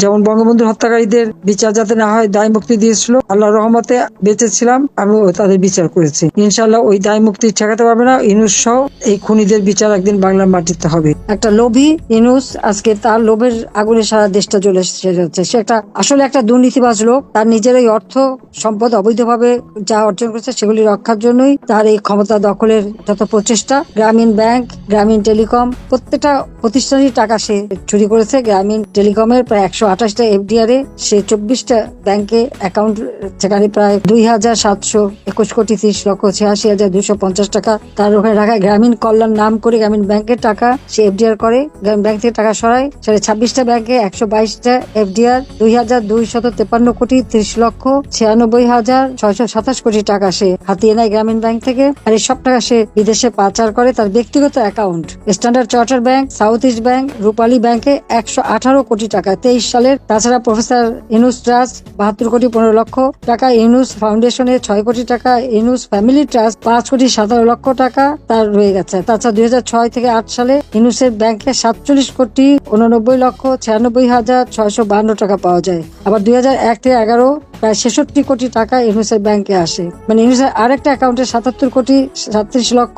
যেমন বঙ্গবন্ধু হত্যাকারীদের বিচার যাতে না হয়, দায় মুক্তি দিয়েছিল। আল্লাহ রহমতে বেঁচে বেঁচেছিলাম আমিও তাদের বিচার করেছি। ইনশাল্লাহ ওই দায় মুক্তি ঠেকাতে পারবে না। ইনুস সহ এই খুনিদের বিচার একদিন বাংলার মাটিতে হবে। একটা লোভী ইনুস আজকে তার লোভের আগুনে সারা দেশটা জ্বলে যাচ্ছে। সে একটা আসলে একটা দুর্নীতিবাজ লোক। তার নিজের এই অর্থ সম্পদ অবৈধভাবে যা অর্জন করেছে সেগুলি রক্ষার জন্যই তার এই ক্ষমতা দখলের যত প্রচেষ্টা। গ্রামীণ ব্যাংক, গ্রামীণ টেলিকম, প্রত্যেকটা প্রতিষ্ঠানই টাকা সে চুরি করেছে। গ্রামীণ টেলিকমের প্রায় একশো আঠাশটা এফডিআর সে চব্বিশটা ব্যাংকে অ্যাকাউন্ট সেখানে প্রায় দুই হাজার সাতশো একুশ কোটি তিরিশ লক্ষ ছিয়াশি হাজার দুশো পঞ্চাশ টাকা। তার ওখানে রাখা গ্রামীণ কল্যাণ নাম করে গ্রামীণ ব্যাংকের টাকা সে এফডিআর করে। গ্রামীণ ব্যাংক থেকে টাকা সরায়। সেটা ছাব্বিশটা ব্যাংকে একশো বাইশটা এফডিআর দুই হাজার দুইশত তেপান্ন কোটি তিরিশ লক্ষ ছিয়ানব্বই হাজার ছয়শো সাতাশ কোটি টাকা সে হাতিয়ে নেয় গ্রামীণ ব্যাংক থেকে। আর এই সব টাকা সে বিদেশে পাচার করে তার ব্যক্তিগত account standard charter bank south east bank Rupali ব্যাংকে একশো আঠারো কোটি টাকা, তেইশ সালের, তাছাড়া প্রফেসর ইনুস ট্রাস্ট বাহাত্তর কোটি পনেরো লক্ষ টাকা ইনুস ফাউন্ডেশনে ছয় কোটি টাকা ইনুস ফ্যামিলি ট্রাস্ট পাঁচ কোটি সতেরো লক্ষ টাকা তার রয়ে গেছে। তাছাড়া দুই থেকে আট সালে ইনুসের ব্যাংকে সাতচল্লিশ কোটি উননব্বই লক্ষ ছিয়ানব্বই হাজার ছয়শো বান্ন টাকা পাওয়া যায়। আবার দুই এক থেকে এগারো প্রায় ছেষট্টি কোটি টাকা ইউনুসের ব্যাংকে আসে। মানে ইউনুসের আরেকটা অ্যাকাউন্টে সাতাত্তর কোটি সাতত্রিশ লক্ষ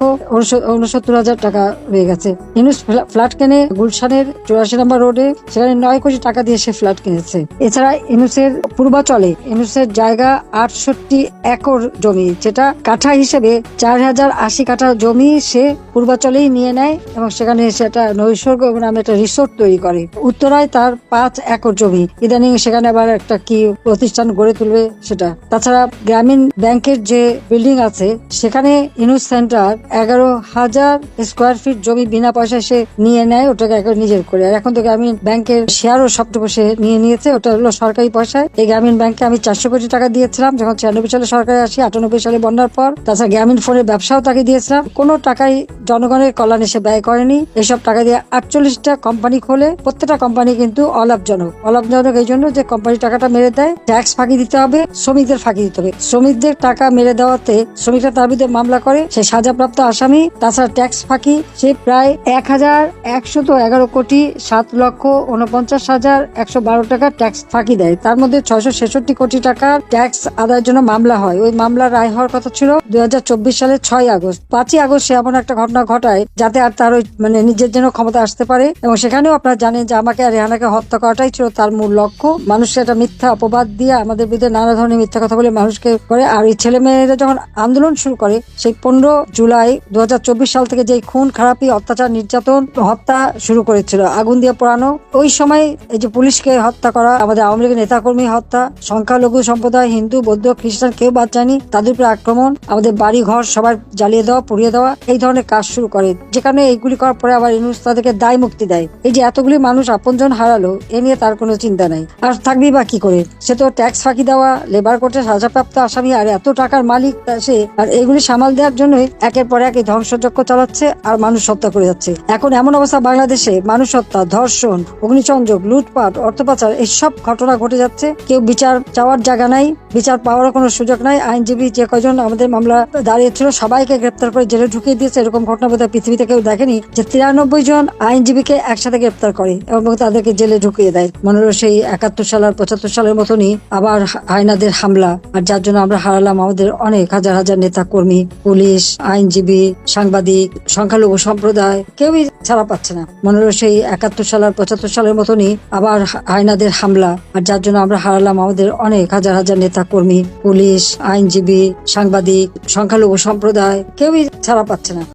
উনসত্তর হাজার টাকা রয়ে গেছে। ইউনুস ফ্ল্যাট কেনে গুলশানের চুরাশি নম্বর রোডে সেখানে নয় কোটি টাকা দিয়ে সে ফ্ল্যাট কিনেছে। এছাড়া ইউনুসের পূর্বাচলে ইউনুসের জায়গা আটষট্টি একর জমি, যেটা কাঠা হিসেবে চার হাজার আশি কাঠা জমি সে পূর্বাচলেই নিয়ে নেয় এবং সেখানে সেটা নৈসর্গ নামে একটা রিসোর্ট তৈরি করে। উত্তরায় তার পাঁচ একর জমি। ইদানিং সেখানে আবার একটা কি প্রতিষ্ঠান গড়ে তুলবে সেটা। তাছাড়া গ্রামীণ ব্যাংকের যে বিল্ডিং আছে, সেখানে ইনুস সেন্টার এগারো হাজার স্কোয়ার ফিট জমি বিনা পয়সায় সে নিয়ে নেয়, ওটাকে একবার নিজের করে। আর এখন তো গ্রামীণ ব্যাংকের শেয়ারও সবটুকু সে নিয়ে নিয়েছে, ওটা হলো সরকারি পয়সায়। এই গ্রামীণ ব্যাংকে আমি চারশো কোটি টাকা দিয়েছিলাম, যখন ছিয়ানব্বই সালে সরকারে আসি, আটানব্বই সালে বন্যার পর। তাছাড়া গ্রামীণ ফোনের ব্যবসাও তাকে দিয়েছিলাম। কোনো টাকাই জনগণের কল্যাণে সে ব্যয় করেনি। এসব টাকা দিয়ে আটচল্লিশটা কোম্পানি খোলে। প্রত্যেকটা কোম্পানি কিন্তু অলাভজনক। অলাভজনক এই জন্য যে কোম্পানি টাকাটা মেরে দেয় ট্যাক্স ফাঁকি দিতে হবে, শ্রমিকদের ফাঁকি দিতে হবে। শ্রমিকদের টাকা মেরে দেওয়াতে শ্রমিকরা তার বিরুদ্ধে মামলা করে, সে সাজাপ্রাপ্ত আসামি। তাছাড়া ট্যাক্স ফাঁকি, সে প্রায় এক হাজার একশত এগারো কোটি সাত লক্ষ উনপঞ্চাশ হাজার একশো বারো টাকা ট্যাক্স ফাঁকি দেয়। তার মধ্যে ছয়শো ছেষট্টি কোটি টাকা ট্যাক্স আদায়ের জন্য মামলা হয়। ওই মামলা রায় হওয়ার কথা ছিল দু হাজার চব্বিশ সালের ছয় আগস্ট। পাঁচই আগস্ট সে এমন একটা ঘটনা ঘটায় যাতে আর তার ওই মানে নিজের জন্য ক্ষমতা আসতে পারে এবং সেখানেও আপনারা জানেন যে আমাকে আর রেহানাকে হত্যা করাটাই ছিল তার মূল লক্ষ্য। মানুষকে একটা মিথ্যা অপবাদ দিয়ে আমাদের বিরুদ্ধে নানা ধরনের মিথ্যা কথা বলে মানুষকে করে। আর এই ছেলে মেয়েরা যখন আন্দোলন শুরু করে, সেই পনেরো জুলাই দু হাজার চব্বিশ সাল থেকে যে খুন, খারাপি, অত্যাচার, নির্যাতন, হত্যা শুরু করেছিল, আগুন দিয়ে পোড়ানো, ওই সময় এই যে পুলিশকে হত্যা করা, আমাদের আওয়ামী লীগের নেতাকর্মী হত্যা, সংখ্যালঘু সম্প্রদায়, হিন্দু, বৌদ্ধ, খ্রিস্টান কেউ বাদ যায়নি, তাদের উপরে আক্রমণ, আমাদের বাড়ি ঘর সবার জ্বালিয়ে দেওয়া, পুড়িয়ে দেওয়া, এই ধরনের কাজ শুরু করে। যেখানে এইগুলি করার পরে আবার ইনুস তাদেরকে দায় মুক্তি দেয়। এই যে এতগুলি মানুষ আপনজন হারালো, এ নিয়ে তার কোনো চিন্তা নাই। আর থাকবি বা কি করে? সে তো ট্যাক্স ফাঁকি দেওয়া লেবার কোর্টে সাজাপ্রাপ্ত আসামি, আর এত টাকার মালিক সে, আর এগুলি সামাল দেওয়ার জন্যই একের পর এক এই ধ্বংসযজ্ঞ চালাচ্ছে, আর মানুষ হত্যা করে যাচ্ছে। এখন এমন অবস্থা বাংলাদেশে, মানুষ হত্যা, ধর্ষণ অগ্নিসংযোগ লুটপাট অর্থ পাচার এইসব ঘটনা ঘটে যাচ্ছে। কেউ বিচার চাওয়ার জায়গা নাই, বিচার পাওয়ার কোনো সুযোগ নাই। আইনজীবী যে কয়জন আমাদের মামলা দাঁড়িয়েছিল সবাইকে গ্রেপ্তার করে জেলে ঢুকিয়ে দিয়েছে। এরকম ঘটনা বোধহয় পৃথিবীতে কেউ দেখেনি যে তিরানব্বই জন আইনজীবীকে একসাথে গ্রেপ্তার করে এবং তাদেরকে জেলে ঢুকিয়ে দেয়। মনে হলো সেই একাত্তর সাল আর পঁচাত্তর সালের মতনই আবার হায়নাদের হামলা। আর যার জন্য আমরা হারালাম আমাদের অনেক হাজার হাজার নেতা কর্মী পুলিশ, আইনজীবী, সাংবাদিক, সংখ্যালঘু সম্প্রদায়। কেউই ছাড়া পাচ্ছে না। মনে হলো সেই একাত্তর সাল আর পঁচাত্তর সালের মতনই আবার হায়নাদের হামলা, আর যার জন্য আমরা হারালাম আমাদের অনেক হাজার হাজার নেতা কর্মী পুলিশ, আইনজীবী, সাংবাদিক, সংখ্যালঘু সম্প্রদায়। কেউই ছাড়া পাচ্ছে না।